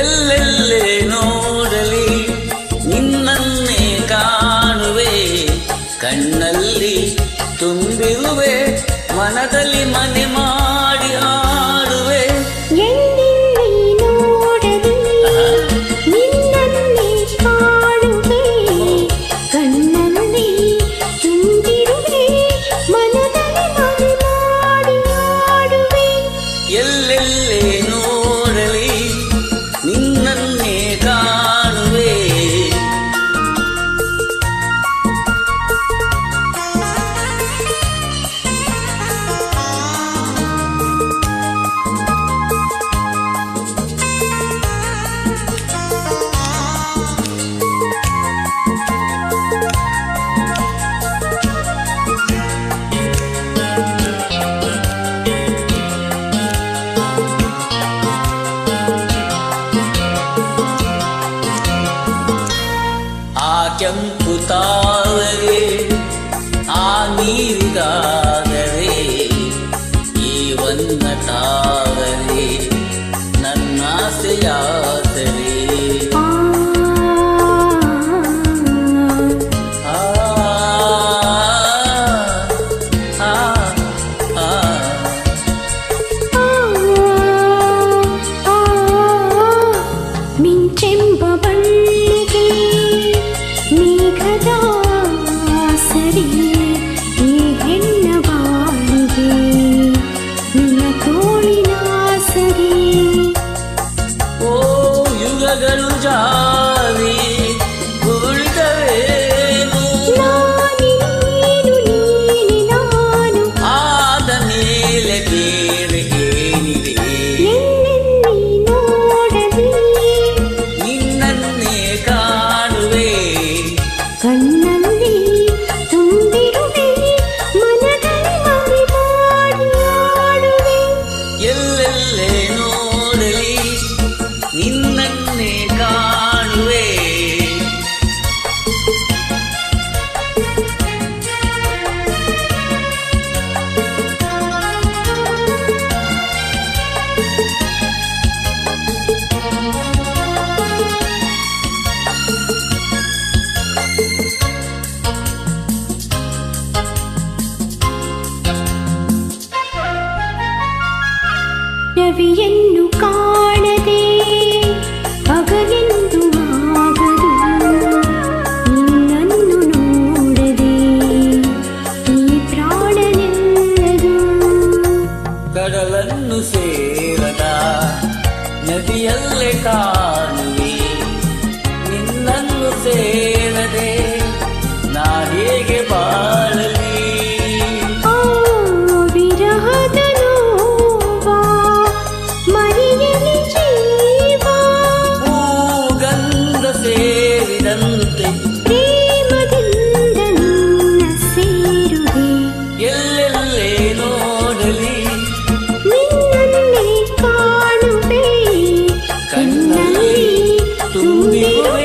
ಎಲ್ಲೆಲ್ಲೇ ನೋಡಲಿ ನಿನ್ನನ್ನೇ ಕಾಣುವೆ ಕಣ್ಣಲ್ಲಿ ತುಂಬಿರುವೆ ಮನದಲ್ಲಿ ಮನೆ ಮಾಡಿ ಆಡುವೆ ಎಲ್ಲಿ ನೋಡಲಿ ಕೆಂಪು ತಾವರೆ ಆ ನೀರಿಗಾದರೆ ಈ ವನ್ನ ತಾವರೆ ನನ್ನಾಸೆಯಾದರೆ गगन जा ರವಿಯನ್ನು ಕಾಣದೆ ಹಗಲೆಂದು ಆಗದು ನಿನ್ನನ್ನು ನೋಡದೆ ಈ ಪ್ರಾಣನೆಲ್ಲದು ಕಡಲನ್ನು ಸೇರದ ನದಿಯಲ್ಲೇ ಕಾಣುವೆ tu digo